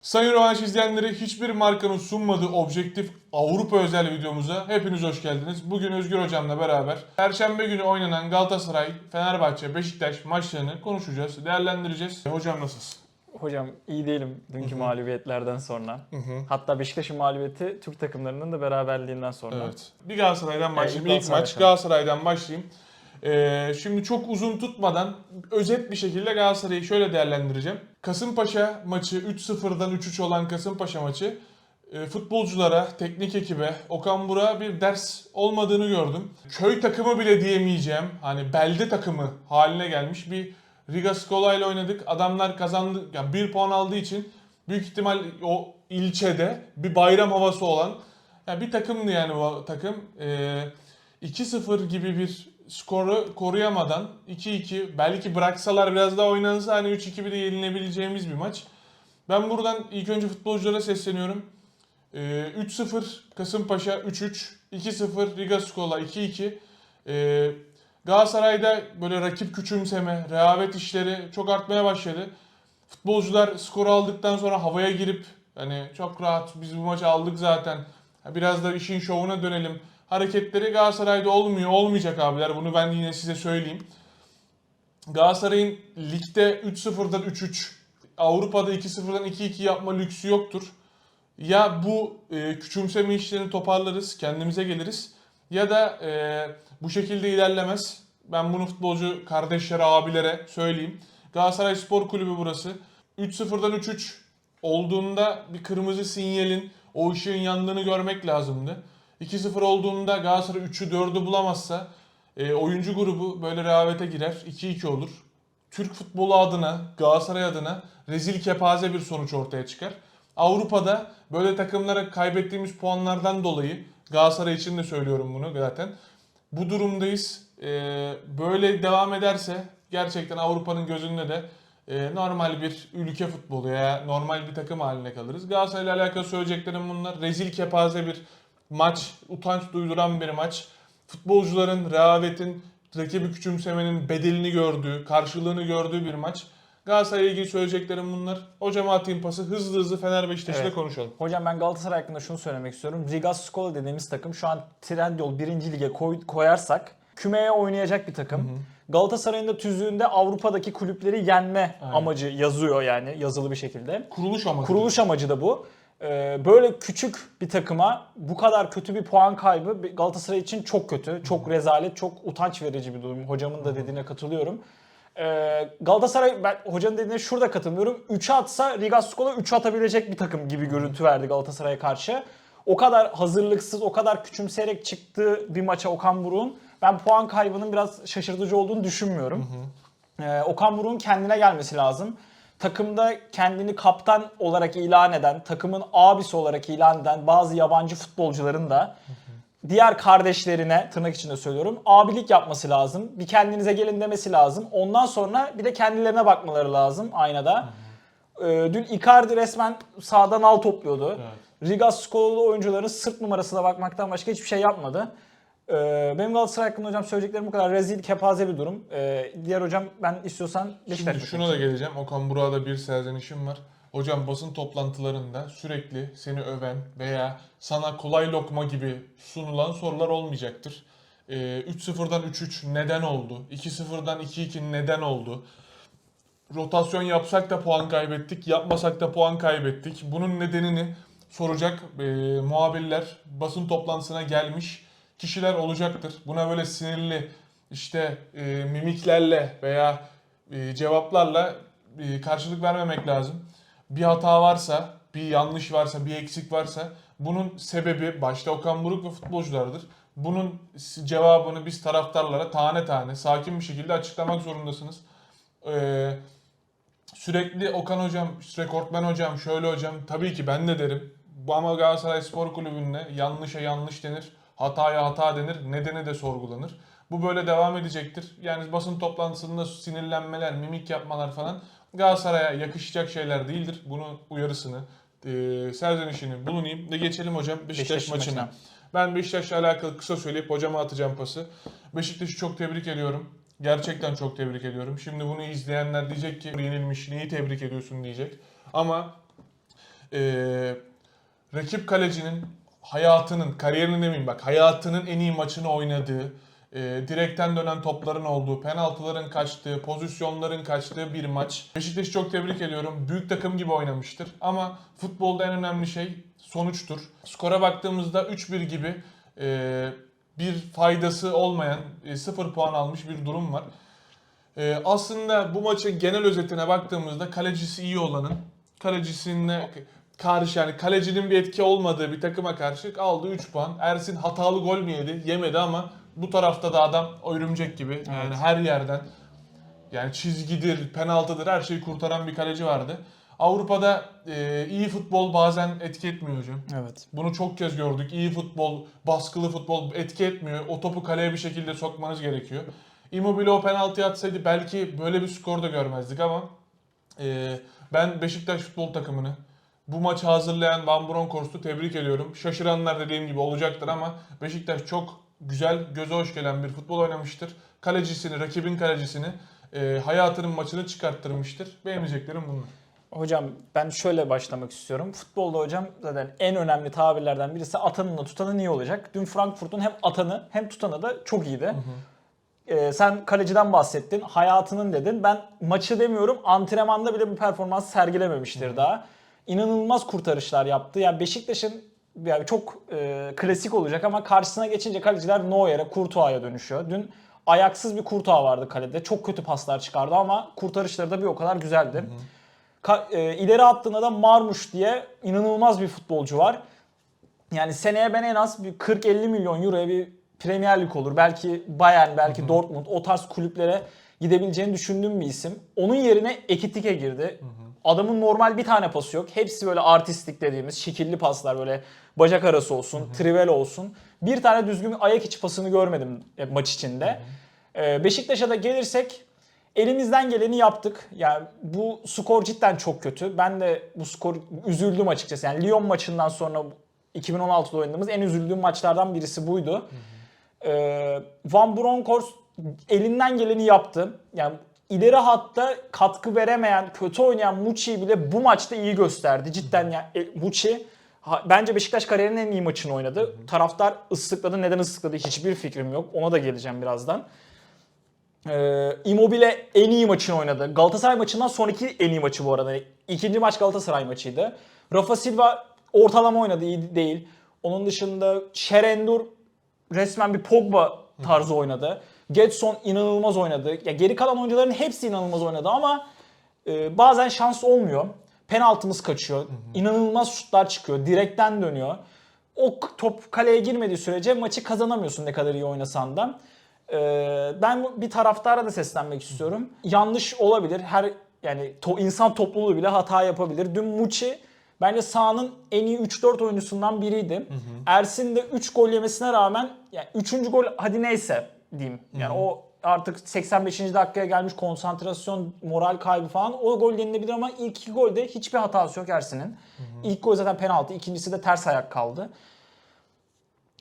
Sayın Rövanş izleyenleri hiçbir markanın sunmadığı objektif Avrupa özel videomuza hepiniz hoş geldiniz. Bugün Özgür Hocam'la beraber Perşembe günü oynanan Galatasaray, Fenerbahçe, Beşiktaş maçlarını konuşacağız, değerlendireceğiz. Hocam nasılsın? Hocam iyi değilim dünkü mağlubiyetlerden sonra. Hatta Beşiktaş'ın mağlubiyeti Türk takımlarının da beraberliğinden sonra. Evet. Bir Galatasaray'dan başlayayım. ilk İlk Galatasaray maç. Galatasaray'dan başlayayım. Ee, şimdi çok uzun tutmadan özet bir şekilde Galatasaray'ı şöyle değerlendireceğim. Kasımpaşa maçı 3-0'dan 3-3 olan Kasımpaşa maçı e, futbolculara, teknik ekibe, Okan Burak'a bir ders olmadığını gördüm. Köy takımı bile diyemeyeceğim. Hani belde takımı haline gelmiş bir Riga Skola ile oynadık. Adamlar kazandı. Yani bir puan aldığı için büyük ihtimal o ilçede bir bayram havası olan yani bir takımdı yani bu takım. Ee, 2-0 gibi bir skoru koruyamadan 2-2 belki bıraksalar biraz daha oynansa hani 3-2 bir de yenilebileceğimiz bir maç. Ben buradan ilk önce futbolculara sesleniyorum. Ee, 3-0 Kasımpaşa 3-3, 2-0 Riga Skola 2-2. Ee, Galatasaray'da böyle rakip küçümseme, rehavet işleri çok artmaya başladı. Futbolcular skor aldıktan sonra havaya girip hani çok rahat biz bu maçı aldık zaten. Biraz da işin şovuna dönelim. Hareketleri Galatasaray'da olmuyor, olmayacak abiler. Bunu ben yine size söyleyeyim. Galatasaray'ın ligde 3-0'dan 3-3, Avrupa'da 2-0'dan 2-2 yapma lüksü yoktur. Ya bu e, küçümseme işlerini toparlarız, kendimize geliriz. Ya da e, bu şekilde ilerlemez. Ben bunu futbolcu kardeşlere, abilere söyleyeyim. Galatasaray Spor Kulübü burası. 3-0'dan 3-3 olduğunda bir kırmızı sinyalin o ışığın yandığını görmek lazımdı. 2-0 olduğunda Galatasaray 3'ü 4'ü bulamazsa e, oyuncu grubu böyle rehavete girer. 2-2 olur. Türk futbolu adına, Galatasaray adına rezil kepaze bir sonuç ortaya çıkar. Avrupa'da böyle takımlara kaybettiğimiz puanlardan dolayı Galatasaray için de söylüyorum bunu zaten. Bu durumdayız. Ee, böyle devam ederse gerçekten Avrupa'nın gözünde de e, normal bir ülke futbolu ya normal bir takım haline kalırız. Galatasaray'la alakalı söyleyeceklerim bunlar. Rezil kepaze bir maç, utanç duyduran bir maç. Futbolcuların rehavetin, rakibi küçümsemenin bedelini gördüğü, karşılığını gördüğü bir maç. Galatasaray'la ilgili söyleyeceklerim bunlar. Hocama atayım pası. Hızlı hızlı Fener Beşiktaş'ı da Evet. konuşalım. Hocam ben Galatasaray hakkında şunu söylemek istiyorum. Riga Skola dediğimiz takım şu an Trendyol 1. lige koy- koyarsak kümeye oynayacak bir takım. Galatasaray'ın da tüzüğünde Avrupa'daki kulüpleri yenme Aynen. amacı yazıyor yani yazılı bir şekilde. Kuruluş amacı. Kuruluş amacı da bu. Ee, Böyle küçük bir takıma bu kadar kötü bir puan kaybı Galatasaray için çok kötü. Çok rezalet, çok utanç verici bir durum. Hocamın da dediğine katılıyorum. Ee, Galatasaray, ben hocanın dediğine şurada katılmıyorum. 3'e atsa Riga Skola 3'e atabilecek bir takım gibi görüntü verdi Galatasaray'a karşı. O kadar hazırlıksız, o kadar küçümseyerek çıktığı bir maça Okan Buruk'un ben puan kaybının biraz şaşırtıcı olduğunu düşünmüyorum. Ee, Okan Buruk'un kendine gelmesi lazım. Takımda kendini kaptan olarak ilan eden, takımın abisi olarak ilan eden bazı yabancı futbolcuların da diğer kardeşlerine tırnak içinde söylüyorum abilik yapması lazım. Bir kendinize gelin demesi lazım. Ondan sonra bir de kendilerine bakmaları lazım aynada. Ee, dün Icardi resmen sağdan al topluyordu. Riga Skola'lı oyuncuların sırt numarasına bakmaktan başka hiçbir şey yapmadı. Ee, benim Galatasaray hakkında hocam söyleyeceklerim bu kadar rezil, kepaze bir durum. Ee, diğer hocam ben istiyorsan Beşiktaş Şimdi şuna da geleceğim. Okan Burak'a da bir serzenişim var. Hocam basın toplantılarında sürekli seni öven veya sana kolay lokma gibi sunulan sorular olmayacaktır. Ee, 3-0'dan 3-3 neden oldu? 2-0'dan 2-2 neden oldu? Rotasyon yapsak da puan kaybettik, yapmasak da puan kaybettik. Bunun nedenini soracak e, muhabirler, basın toplantısına gelmiş kişiler olacaktır. Buna böyle sinirli işte e, mimiklerle veya e, cevaplarla e, karşılık vermemek lazım. Bir hata varsa, bir yanlış varsa, bir eksik varsa bunun sebebi başta Okan Buruk ve futbolculardır. Bunun cevabını biz taraftarlara tane tane sakin bir şekilde açıklamak zorundasınız. Ee, sürekli Okan hocam, rekortmen hocam, şöyle hocam tabii ki ben de derim. Bu ama Galatasaray Spor Kulübü'nde yanlışa yanlış denir, hataya hata denir, nedeni de sorgulanır. Bu böyle devam edecektir. Yani basın toplantısında sinirlenmeler, mimik yapmalar falan Galatasaray'a yakışacak şeyler değildir. Bunun uyarısını, e, serzenişini bulunayım ve geçelim hocam Beşiktaş, Beşiktaş maçına. maçına. Ben Beşiktaş'la alakalı kısa söyleyip hocama atacağım pası. Beşiktaş'ı çok tebrik ediyorum. Gerçekten çok tebrik ediyorum. Şimdi bunu izleyenler diyecek ki yenilmiş neyi tebrik ediyorsun diyecek. Ama Ee, rakip kalecinin hayatının, kariyerinin demeyeyim bak hayatının en iyi maçını oynadığı, e, direkten dönen topların olduğu, penaltıların kaçtığı, pozisyonların kaçtığı bir maç. Beşiktaş'ı çok tebrik ediyorum. Büyük takım gibi oynamıştır. Ama futbolda en önemli şey sonuçtur. Skora baktığımızda 3-1 gibi e, bir faydası olmayan, e, 0 puan almış bir durum var. E, aslında bu maçın genel özetine baktığımızda kalecisi iyi olanın, kalecisine karşı yani kalecinin bir etki olmadığı bir takıma karşı aldığı 3 puan. Ersin hatalı gol mü yedi? Yemedi ama bu tarafta da adam örümcek gibi. Yani her yerden yani çizgidir, penaltıdır her şeyi kurtaran bir kaleci vardı. Avrupa'da e, iyi futbol bazen etki etmiyor hocam. Evet. Bunu çok kez gördük. İyi futbol, baskılı futbol etki etmiyor. O topu kaleye bir şekilde sokmanız gerekiyor. Immobile o penaltı atsaydı belki böyle bir skor da görmezdik ama e, ben Beşiktaş futbol takımını bu maçı hazırlayan Van Bronckhorst'u tebrik ediyorum. Şaşıranlar dediğim gibi olacaktır ama Beşiktaş çok güzel, göze hoş gelen bir futbol oynamıştır. Kalecisini, rakibin kalecisini e, hayatının maçını çıkarttırmıştır. Beğeneceklerim bunlar. Hocam ben şöyle başlamak istiyorum. Futbolda hocam zaten en önemli tabirlerden birisi atanınla tutanın iyi olacak. Dün Frankfurt'un hem atanı hem tutanı da çok iyiydi. Ee, sen kaleciden bahsettin. Hayatının dedin. Ben maçı demiyorum. Antrenmanda bile bu performans sergilememiştir daha. İnanılmaz kurtarışlar yaptı. Yani Beşiktaş'ın yani çok e, klasik olacak ama karşısına geçince kaleciler Neuer'e, Courtois'a dönüşüyor. Dün ayaksız bir Courtois vardı kalede. Çok kötü paslar çıkardı ama kurtarışları da bir o kadar güzeldi. Ka- e, ileri attığında da Marmuş diye inanılmaz bir futbolcu var. Yani seneye ben en az bir 40-50 milyon euroya bir Premier Lig olur. Belki Bayern, belki Dortmund o tarz kulüplere gidebileceğini düşündüğüm bir isim. Onun yerine Ekitike girdi. Adamın normal bir tane pası yok. Hepsi böyle artistik dediğimiz şekilli paslar böyle bacak arası olsun, trivel olsun. Bir tane düzgün ayak içi pasını görmedim e, maç içinde. Ee, Beşiktaş'a da gelirsek elimizden geleni yaptık. Yani bu skor cidden çok kötü. Ben de bu skor üzüldüm açıkçası. Yani Lyon maçından sonra 2016'da oynadığımız en üzüldüğüm maçlardan birisi buydu. Ee, Van Bronckhorst elinden geleni yaptı. Yani ileri hatta katkı veremeyen, kötü oynayan Muçi'yi bile bu maçta iyi gösterdi. Cidden ya e, Muçi bence Beşiktaş kariyerinin en iyi maçını oynadı. Taraftar ıslıkladı. Neden ıslıkladı hiçbir fikrim yok. Ona da geleceğim birazdan. Ee, Immobile en iyi maçını oynadı. Galatasaray maçından sonraki en iyi maçı bu arada. İkinci maç Galatasaray maçıydı. Rafa Silva ortalama oynadı, iyi değil. Onun dışında Şerendur resmen bir Pogba tarzı oynadı. Getson inanılmaz oynadı. Ya geri kalan oyuncuların hepsi inanılmaz oynadı ama e, bazen şans olmuyor. Penaltımız kaçıyor. İnanılmaz şutlar çıkıyor. Direkten dönüyor. O top kaleye girmediği sürece maçı kazanamıyorsun ne kadar iyi oynasan da. Ee, ben bir taraftara da seslenmek istiyorum. Yanlış olabilir. Her yani to- insan topluluğu bile hata yapabilir. Dün Muçi bence sahanın en iyi 3-4 oyuncusundan biriydi. Ersin de 3 gol yemesine rağmen yani 3. gol hadi neyse diyeyim. Yani o artık 85. dakikaya gelmiş konsantrasyon, moral kaybı falan o gol yenilebilir ama ilk iki golde hiçbir hatası yok Ersin'in. İlk gol zaten penaltı, ikincisi de ters ayak kaldı.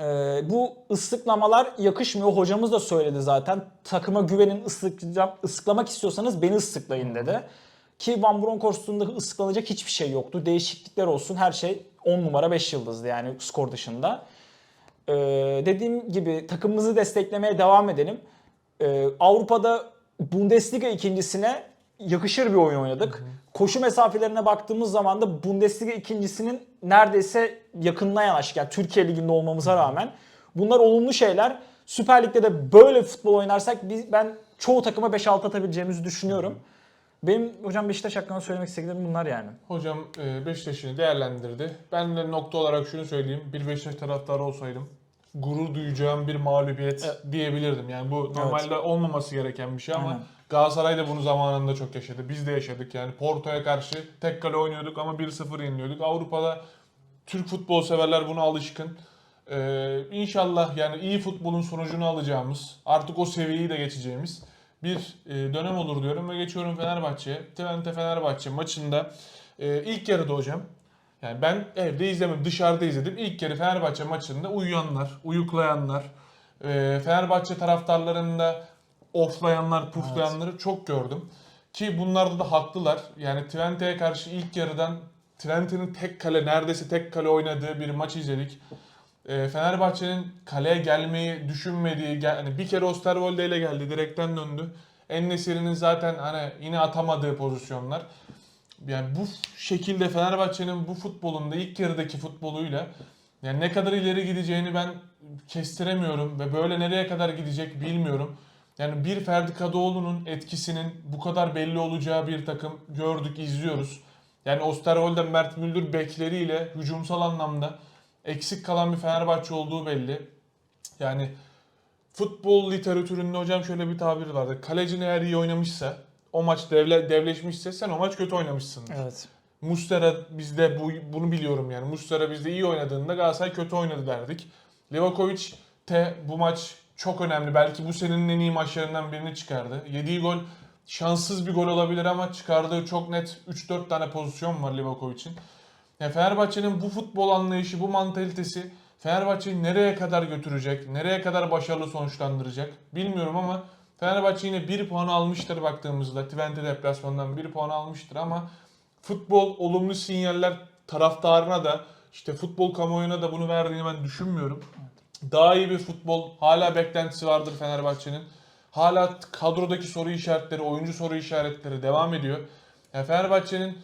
Ee, bu ıslıklamalar yakışmıyor. Hocamız da söyledi zaten. Takıma güvenin ıslıklayacağım, ıslıklamak istiyorsanız beni ıslıklayın dedi. Ki Van Bronckhorst'un ıslıklanacak hiçbir şey yoktu. Değişiklikler olsun her şey 10 numara 5 yıldızdı yani skor dışında. Ee, dediğim gibi takımımızı desteklemeye devam edelim. Ee, Avrupa'da Bundesliga ikincisine yakışır bir oyun oynadık. Koşu mesafelerine baktığımız zaman da Bundesliga ikincisinin neredeyse yakınına yanaştık. Yani Türkiye Ligi'nde olmamıza rağmen. Bunlar olumlu şeyler. Süper Lig'de de böyle futbol oynarsak biz, ben çoğu takıma 5-6 atabileceğimizi düşünüyorum. Benim hocam Beşiktaş hakkında söylemek istediklerim bunlar yani. Hocam e, Beşiktaş'ını değerlendirdi. Ben de nokta olarak şunu söyleyeyim. Bir Beşiktaş taraftarı olsaydım gurur duyacağım bir mağlubiyet diyebilirdim. Yani bu normalde olmaması gereken bir şey ama Aynen. Galatasaray da bunu zamanında çok yaşadı. Biz de yaşadık yani. Porto'ya karşı tek kale oynuyorduk ama 1-0 yeniliyorduk. Avrupa'da Türk futbol severler buna alışkın. Ee, inşallah yani iyi futbolun sonucunu alacağımız, artık o seviyeyi de geçeceğimiz bir e, dönem olur diyorum ve geçiyorum Fenerbahçe'ye. Twente Fenerbahçe maçında e, ilk yarıda hocam yani ben evde izlemedim, dışarıda izledim. İlk yarı Fenerbahçe maçında uyuyanlar, uyuklayanlar, e, Fenerbahçe taraftarlarında oflayanlar, puflayanları çok gördüm. Ki bunlarda da haklılar. Yani Twente'ye karşı ilk yarıdan Twente'nin tek kale, neredeyse tek kale oynadığı bir maç izledik. E, Fenerbahçe'nin kaleye gelmeyi düşünmediği, gel, hani bir kere Osterwolde ile geldi, direkten döndü. En zaten hani yine atamadığı pozisyonlar. Yani bu şekilde Fenerbahçe'nin bu futbolunda ilk yarıdaki futboluyla yani ne kadar ileri gideceğini ben kestiremiyorum ve böyle nereye kadar gidecek bilmiyorum. Yani bir Ferdi Kadıoğlu'nun etkisinin bu kadar belli olacağı bir takım gördük, izliyoruz. Yani Osterwolde, Mert Müldür bekleriyle hücumsal anlamda eksik kalan bir Fenerbahçe olduğu belli. Yani futbol literatüründe hocam şöyle bir tabir vardı. Kalecin eğer iyi oynamışsa, o maç devle, devleşmişse sen o maç kötü oynamışsındır. Evet. Mustera bizde bu, bunu biliyorum yani. Mustera bizde iyi oynadığında Galatasaray kötü oynadı derdik. Livakovic te bu maç çok önemli. Belki bu senenin en iyi maçlarından birini çıkardı. Yediği gol şanssız bir gol olabilir ama çıkardığı çok net 3-4 tane pozisyon var Livakovic'in. Fenerbahçe'nin bu futbol anlayışı, bu mantalitesi Fenerbahçe'yi nereye kadar götürecek, nereye kadar başarılı sonuçlandıracak bilmiyorum ama Fenerbahçe yine 1 puan almıştır baktığımızda. Twente deplasmanından 1 puan almıştır ama futbol olumlu sinyaller taraftarına da işte futbol kamuoyuna da bunu verdiğini ben düşünmüyorum. Daha iyi bir futbol hala beklentisi vardır Fenerbahçe'nin. Hala kadrodaki soru işaretleri, oyuncu soru işaretleri devam ediyor. Yani Fenerbahçe'nin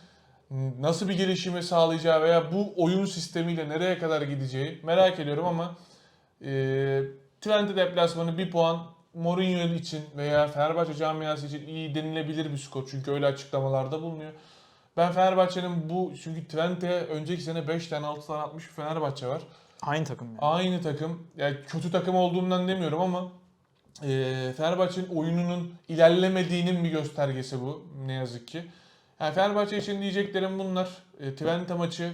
nasıl bir gelişimi sağlayacağı veya bu oyun sistemiyle nereye kadar gideceği merak ediyorum ama e, Twente deplasmanı bir puan Mourinho için veya Fenerbahçe camiası için iyi denilebilir bir skor. Çünkü öyle açıklamalarda bulunuyor. Ben Fenerbahçe'nin bu çünkü Twente önceki sene 5 tane 6 tane atmış bir Fenerbahçe var. Aynı takım yani. Aynı takım. Yani kötü takım olduğundan demiyorum ama e, Fenerbahçe'nin oyununun ilerlemediğinin bir göstergesi bu ne yazık ki. Yani Fenerbahçe için diyeceklerim bunlar. E, Twente maçı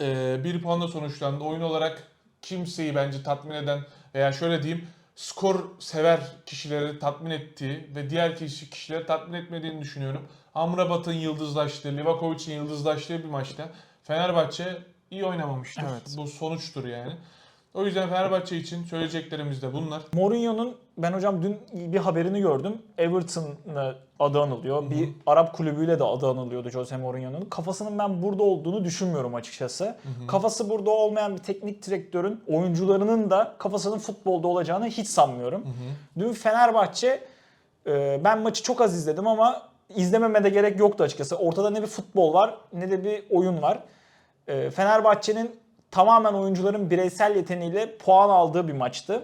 e, bir puanla sonuçlandı. Oyun olarak kimseyi bence tatmin eden veya şöyle diyeyim skor sever kişileri tatmin ettiği ve diğer kişi, kişileri tatmin etmediğini düşünüyorum. Amrabat'ın yıldızlaştığı, Livakovic'in yıldızlaştığı bir maçta Fenerbahçe iyi oynamamıştır. Evet. Bu sonuçtur yani. O yüzden Fenerbahçe için söyleyeceklerimiz de bunlar. Mourinho'nun ben hocam dün bir haberini gördüm. Everton'la adı anılıyor. Bir Arap kulübüyle de adı anılıyordu Jose Mourinho'nun. Kafasının ben burada olduğunu düşünmüyorum açıkçası. Kafası burada olmayan bir teknik direktörün oyuncularının da kafasının futbolda olacağını hiç sanmıyorum. Dün Fenerbahçe e, ben maçı çok az izledim ama izlememe de gerek yoktu açıkçası. Ortada ne bir futbol var ne de bir oyun var. E, Fenerbahçe'nin tamamen oyuncuların bireysel yeteneğiyle puan aldığı bir maçtı.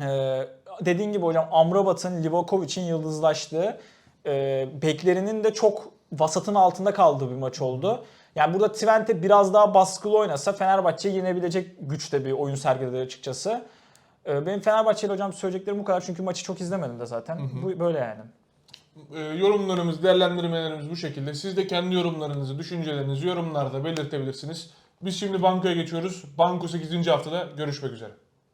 Ee, dediğin gibi hocam Amrabat'ın, Livakovic'in yıldızlaştığı, e, beklerinin de çok vasatın altında kaldığı bir maç oldu. Yani burada Twente biraz daha baskılı oynasa Fenerbahçe'yi yenebilecek güçte bir oyun sergiledi açıkçası. Ee, benim Fenerbahçe'yle hocam söyleyeceklerim bu kadar çünkü maçı çok izlemedim de zaten. Bu böyle yani. E, yorumlarımız, değerlendirmelerimiz bu şekilde. Siz de kendi yorumlarınızı, düşüncelerinizi yorumlarda belirtebilirsiniz. Biz şimdi bankoya geçiyoruz. Banko 8. haftada görüşmek üzere.